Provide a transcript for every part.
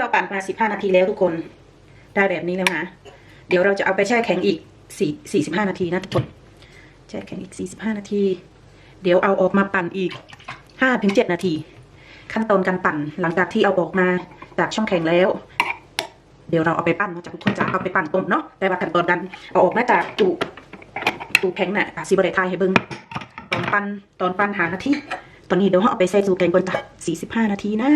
่เราปั่นมาสิบห้านาทีแล้วทุกคนได้แบบนี้แล้วนะ เดี๋ยวเราจะเอาไปแช่แข็งอีกสี่สี่สิบห้านาทีนะทุกคนแช่แข็งอีกสี่สิบห้านาที เดี๋ยวเอาออกมาปั่นอีกห้าถึงเจ็ดนาที ขั้นตอนการปั่นหลังจากที่เอาออกมาจากช่องแข็งแล้ว เดี๋ยวเราเอาไปปั้นเนาะจากทุกคนจะเอาไปปั่นต้มเนาะแต่ว่าขั้นตอนการเอาออกมาจากจุตูแข็งน่ะอาซิบะไทยให้เบิ่งตอนปั้นตอนปั้นหานาทีตอนนี้เดี๋ยวเราเอาไปใส่ตูแข็งก่อนจ้ะสี่สิบห้านาทีนะ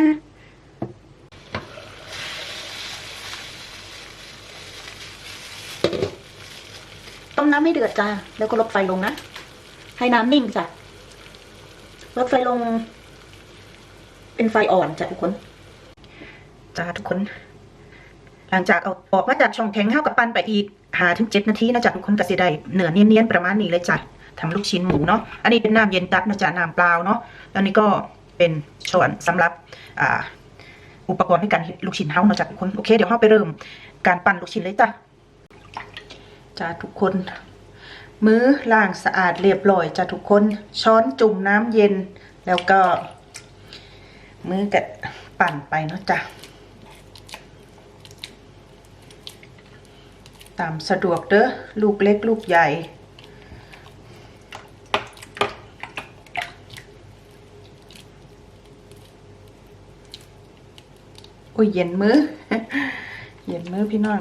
น้ำไม่เดือดจ้าแล้วก็ลดไฟลงนะ ให้น้ำนิ่งจ้ะลดไฟลง เป็นไฟอ่อนจ้ะทุกคนจ้าทุกคน หลังจากเอาออกมาจากช่องแข็งข้าวกับปั้นไปอีกหาถึงเจ็ดนาทีนะจ๊ะทุกคนก็สิได้เนื้อเนียนๆประมาณนี้เลยจ้ะทำลูกชิ้นหมูเนาะ อันนี้เป็นน้ำเย็นตัดนะจ๊ะน้ำเปล่าเนาะอันนี้ก็เป็นช้อนสำหรับอ่าอุปกรณ์ในการลูกชิ้นเฮาเนาะจ้ะทุกคน โอเค เดี๋ยวเฮาไปเริ่มการปั้นลูกชิ้นเลยจ้ะ จ้าทุกคน มือล้างสะอาดเรียบร้อยจ้าทุกคน ช้อนจุ่มน้ำเย็น แล้วก็ มือกะปั่นไปเนาะจ้ะตามสะดวกเด้อลูกเล็กลูกใหญ่ โอ้ยเย็นมือเย็นมือพี่น้อง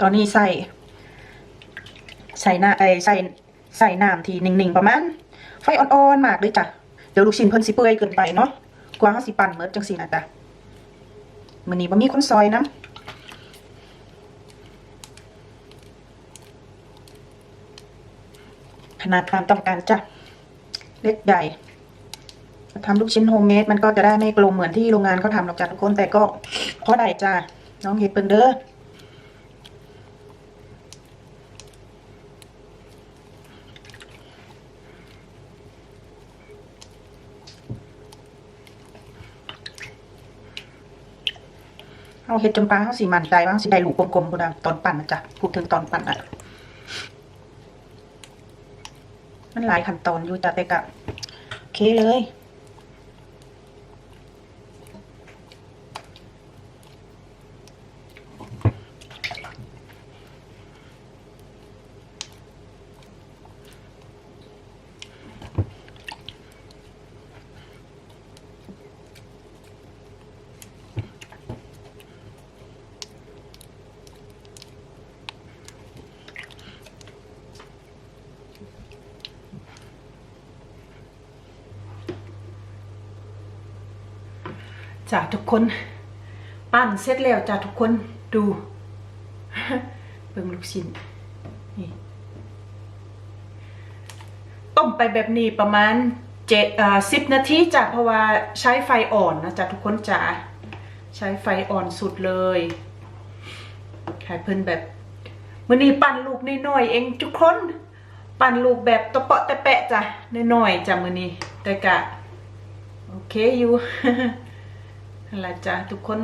ตอนนี้ใส่ ใส่หน้าไอใส่ใส่น้ำทีหนึ่งๆประมาณ ไฟอ่อนๆมากเลยจ้ะ เดี๋ยวลูกชิ้นเพิ่นสิเปื่อยเกินไปเนาะ กว่าเขาสิปั่นเมิดจังสีนะจ้ะมื้อนี้บ่มีคนซอยนะขนาดความต้องการจ้ะ เล็กใหญ่ทำลูกชิ้นโฮมเมดมันก็จะได้ไม่กลมเหมือนที่โรงงานเขาทำหรอกจ้ะทุกคนแต่ก็พอได้จ้ะน้องเฮ็ดเปิ้นเด้อ เอาเห็ดจำปาเขาสีมันใจบ้างสีได้หลูกกลมๆพุ่นนะตอนปั่นนะจ๊ะพูดถึงตอนปั่นอะมันหลายขั้นตอนอยู่จ้ะแต่กะโอเคเลย จ้ะทุกคน ปั้นเสร็จแล้วจ้ะทุกคนดูเบิ่งลูกชิ้นนี่ต้มไปแบบนี้ประมาณเจ็ดอ่าสิบนาทีจ้ะเพราะว่าใช้ไฟอ่อนนะจ้ะทุกคนจ้ะใช้ไฟอ่อนสุดเลยให้เพิ่นแบบมื้อนี้ปั้นลูกน้อยๆเองทุกคน ปั้นลูกแบบตะเปาะตะแปะจ้ะน้อยๆจ้ะมื้อนี้แต่กะโอเคอยู่ นั่นแหละจ้ะทุกคน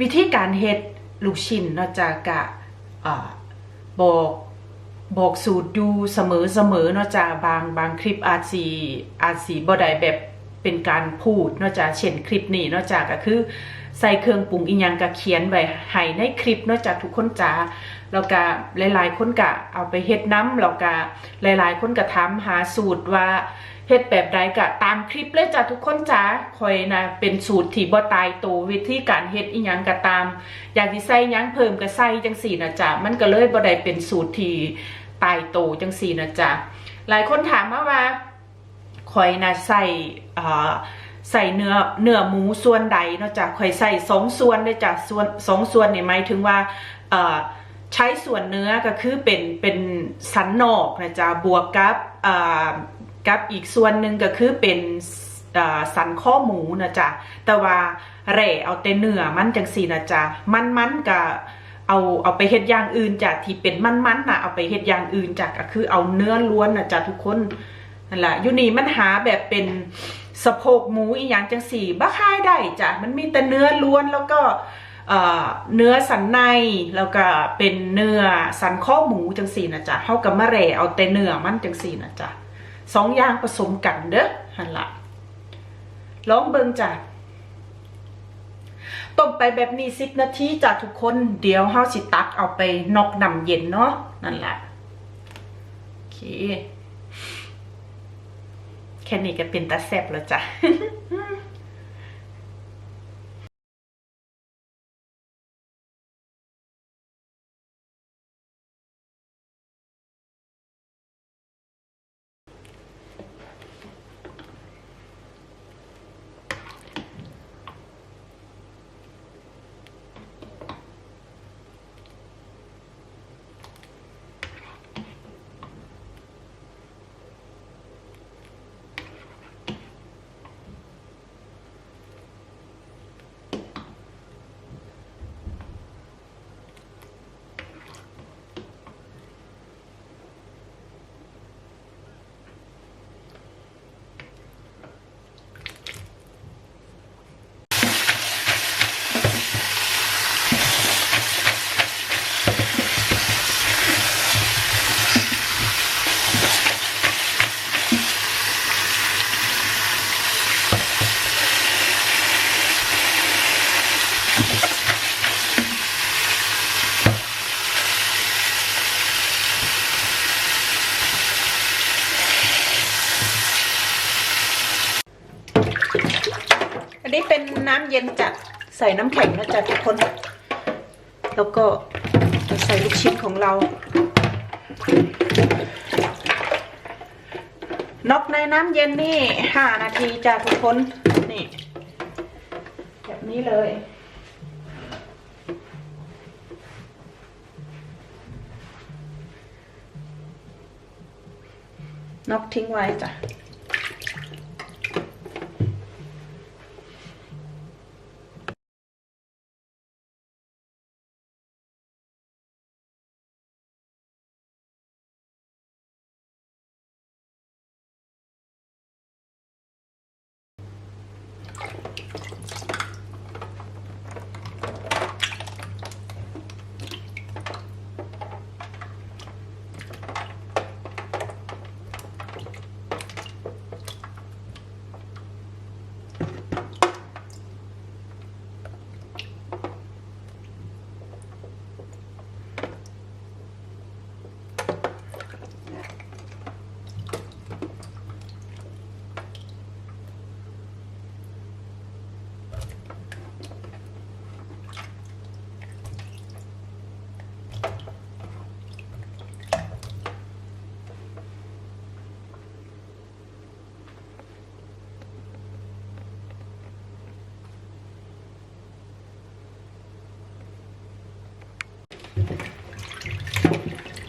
วิธีการเฮ็ดลูกชิ้นเนาะจ้ะกะบอกบอกสูตรอยู่เสมอเสมอเนาะจ้ะบางบางคลิปอาจสีอาจสีบ่ได้แบบเป็นการพูดเนาะจ้ะเช่นคลิปนี้เนาะจ้ะก็คือใส่เครื่องปรุงอีหยังก็เขียนไว้ให้ในคลิปเนาะจ้ะทุกคนจ้าแล้วก็หลายๆคนก็เอาไปเฮ็ดน้ำแล้วก็หลายๆคนก็ถามหาสูตรว่า เฮ็ดแบบใดก็ตามคลิปเลยจ้ะทุกคนจ้าคอยนะเป็นสูตรที่บ่ตายตัววิธีการเฮ็ดอีหยังก็ตาม อยากสิใส่หยังเพิ่มก็ใส่จังสี่นะจ้ะมันก็เลยบ่ได้เป็นสูตรที่ตายตัวจังสี่นะจ้ะหลายคนถามมาว่าคอยนะใส่อ่าใส่เนื้อเนื้อหมูส่วนใดเนาะจ้ะคอยใส่สองส่วนเลยจ้ะส่วนสองส่วนนี่หมายถึงว่าเอ่อใช้ส่วนเนื้อก็คือเป็นเป็นสันนอกนะจ๊ะบวกกับอ่า กับอีกส่วนหนึ่งก็คือเป็นสันข้อหมูนะจ๊ะแต่ว่าแร่เอาแต่เนื้อมันจังสีนะจ๊ะมันมันก็เอาเอาไปเฮ็ดอย่างอื่นจ้ะที่เป็นมันมันนะเอาไปเฮ็ดอย่างอื่นจ้ะก็คือเอาเนื้อล้วนนะจ๊ะทุกคนนั่นแหละยูนี่มันหาแบบเป็นสะโพกหมูอีหยังจังสี่บ้าคายได้จ้ะมันมีแต่เนื้อล้วนแล้วก็เนื้อสันในแล้วก็เป็นเนื้อสันข้อหมูจังสี่นะจ๊ะเฮากับมะเรเอาแต่เนื้อมันจังสี่นะจ๊ะ สองอย่างผสมกันเด้อหันละลองเบิ่งจ้ะต้มไปแบบนี้สิบนาทีจ้ะทุกคน เดี๋ยวเฮาสิตักเอาไปนอกน้ำเย็นเนาะนั่นแหละโอเคแค่นี้ก็เป็นตาแซ่บแล้วจ้ะ เป็นน้ำเย็นจัดใส่น้ำแข็งนะจ๊ะทุกคน แล้วก็ใส่ลูกชิ้นของเรานอกในน้ำเย็นนี่ห้านาทีจ้ะทุกคน นี่ แบบนี้เลยนอกทิ้งไว้จ้ะ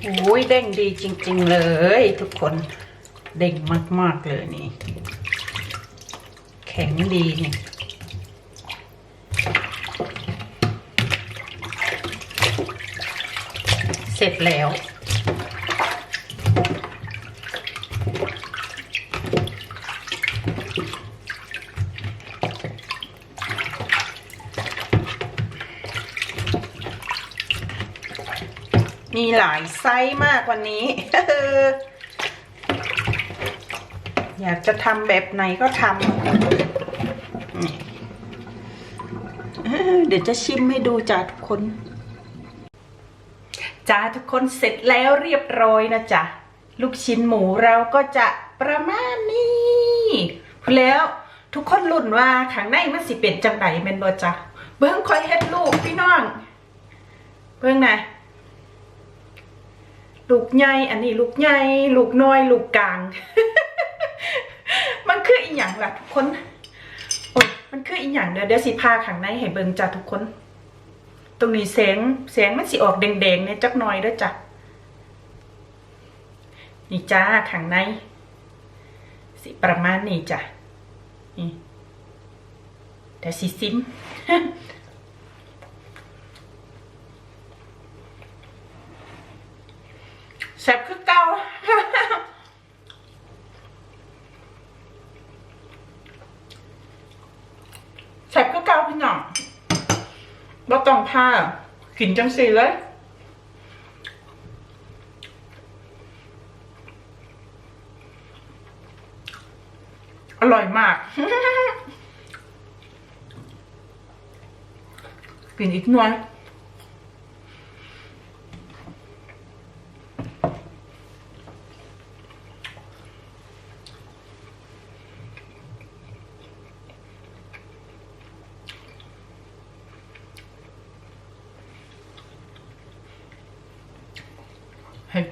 โอ้ยเด้งดีจริง ๆ เลยทุกคนเด้งมาก ๆ เลยนี่ แข็งดีนี่เสร็จแล้ว มีหลายไซส์มากวันนี้ อยากจะทำแบบไหนก็ทำ เดี๋ยวจะชิมให้ดูจ้าทุกคน จ้าทุกคนเสร็จแล้วเรียบร้อยนะจ๊ะ ลูกชิ้นหมูเราก็จะประมาณนี้แล้วทุกคนลุ้นว่าข้างในมันสิเป็นจังไดแม่นบ่จ๊ะเบิ่งคอยเฮ็ดลูกพี่น้อง เบิ่งนะ ลูกใหญ่อันนี้ลูกใหญ่ลูกน้อย ลูกกลาง มันคืออีหยังล่ะทุกคนโอ้ยมันคืออีหยังเดี๋ยวเดี๋ยวสิพาข้างในให้เบิ่งจ้ะทุกคน ตรงนี้แสงแสงมันสิออกแดงๆเนี่ยจักหน่อยเด้อจ้ะนี่จ้าข้างใน สิประมาณนี้จ้ะนี่เดี๋ยวสิซิม แซ่บคือ เก่าแซ่บคือเก่าพี่น้องบ่ต้องผ้ากินจังสีเลยอร่อยมาก กินอีกหน่อย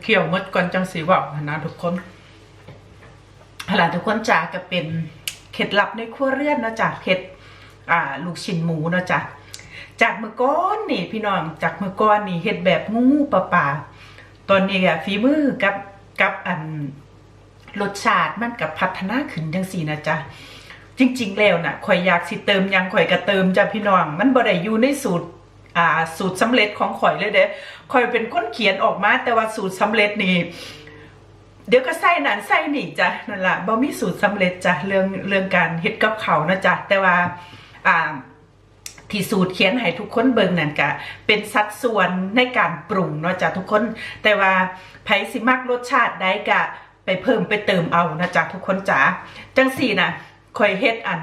เคี่ยวมดก่อนจังสีว่านะทุกคนหลานทุกคนจ๋าก็เป็นเคล็ดลับในครัวเรือนนะจ๊ะเห็ดอ่าลูกชิ้นหมูนะจ๊ะจากเมื่อก่อนนี่พี่น้องจากเมื่อก่อนนี่เห็ดแบบงูปลาปลาตอนนี้อะฝีมือกับกับอันรสชาติมันกับพัฒนาขึ้นจังสีนะจ๊ะจริง ๆ แล้วน่ะข่อยอยากสิเติมยังข่อยก็เติมจ้ะพี่น้อง มันบ่ได้อยู่ในสูตร อ่าสูตรสำเร็จของข่อยเลยเด้ข่อยเป็นคนเขียนออกมา แต่ว่าสูตรสำเร็จนี่เดี๋ยวก็ใส่นั่นใส่นี่จ้ะนั่นละบ่มีสูตรสำเร็จจ้ะเรื่องเรื่องการเฮ็ดกับเขานะจ้ะแต่ว่าอ่าที่สูตรเขียนให้ทุกคนเบิ่งนั่นก็เป็นสัดส่วนในการปรุงเนาะจ้ะทุกคน แต่ว่าไผสิมักรสชาติใดก็ไปเพิ่มไปเติมเอานะจ๊ะทุกคนจ๋าจังสี่นะ ข่อยเฮ็ดอัน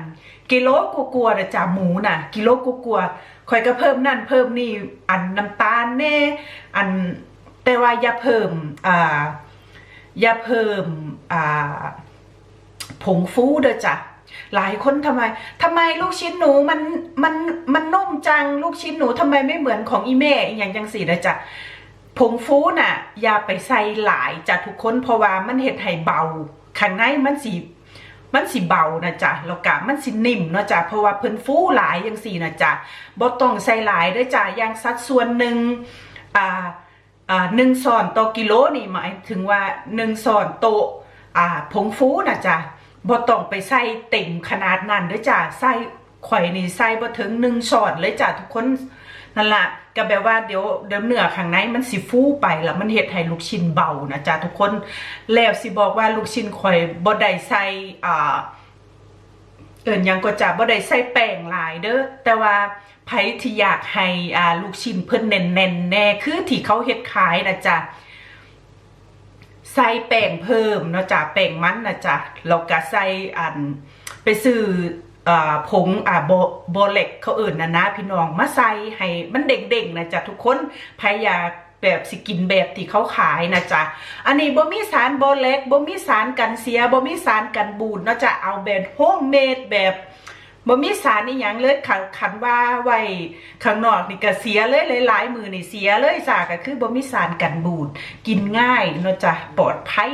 กิโลกูกลัวๆนะจ้ะหมูน่ะ กิโลกูกลัวๆข่อยก็เพิ่มนั่นเพิ่มนี่อันน้ำตาลแน่อันแต่ว่าอย่าเพิ่มอ่าอย่าเพิ่มอ่าผงฟูเด้อจ้ะหลายคนทำไมทำไมลูกชิ้นหนูมันมันมันนุ่มจังลูกชิ้นหนูทำไมไม่เหมือนของอีแม่อย่างจังสี่นะจ๊ะผงฟูน่ะ อย่าไปใส่หลายจ้ะทุกคนเพราะว่ามันเห็ดให้เบาข้างในมันสี มันสิเบานะจ๊ะแล้วก็มันสินิ่มเนาะจ๊ะเพราะว่าเพิ่นฟูหลายจังสี่นะจ๊ะบ่ต้องใส่หลายเด้อจ้ะอย่างสัดส่วนหนึ่งอ่าอ่าหนึ่งซอนต่อกิโลนี่หมายถึงว่าหนึ่งซอนโตอ่าผงฟูนะจ๊ะบ่ต้องไปใส่เต็มขนาดนั้นเด้อจ้ะใส่ข่อยนี่ใส่บ่ถึงหนึ่งช้อนเลยจ้ะทุกคน นั่นแหละก็แบบว่าเดี๋ยวเดี๋ยวเนื้อข้างในมันสิฟูไปแล้วมันเฮ็ดให้ลูกชิ้นเบานะจ๊ะทุกคนแล้วสิบอกว่าลูกชิ้นข่อยบ่ได้ใส่อ่าเอิญยังก็จะบ่ได้ใส่แป้งหลายเด้อแต่ว่าไผที่อยากให้อ่าลูกชิ้นเพิ่นแน่นๆแน่คือที่เขาเฮ็ดขายนะจ๊ะใส่แป้งเพิ่มเนาะจ้ะแป้งมันนะจ๊ะแล้วก็ใส่อันไปซื้อ ผงอ่าโบโบเล็กเขาอิ่นนะนะพี่น้องมาใส่ให้มันเด้งๆนะจ๊ะทุกคนไผอยาแบบสกินแบบที่เขาขายนะจ๊ะ อันนี้บ่มีสารโบเล็กบ่มีสารกันเสียบ่มีสารกันบูดเนาะจะเอาแบบโฮมเมดแบบบ่มีสารนี่ยังเลยขันขันว่าไว้ข้างนอกนี่ก็เสียเลยหลายๆมือนี่เสียเลยจ้ะก็คือบ่มีสารกันบูดกินง่ายเนาะจ้ะปลอดภัย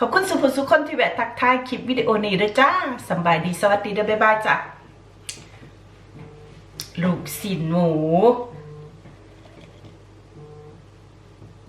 ขอบคุณสุภสุคนที่แวะทักทายคลิปวิดีโอนี้ด้วยจ้าสบายดีสวัสดีเด้อบ๊ายบายจ้ะลูกสินหมู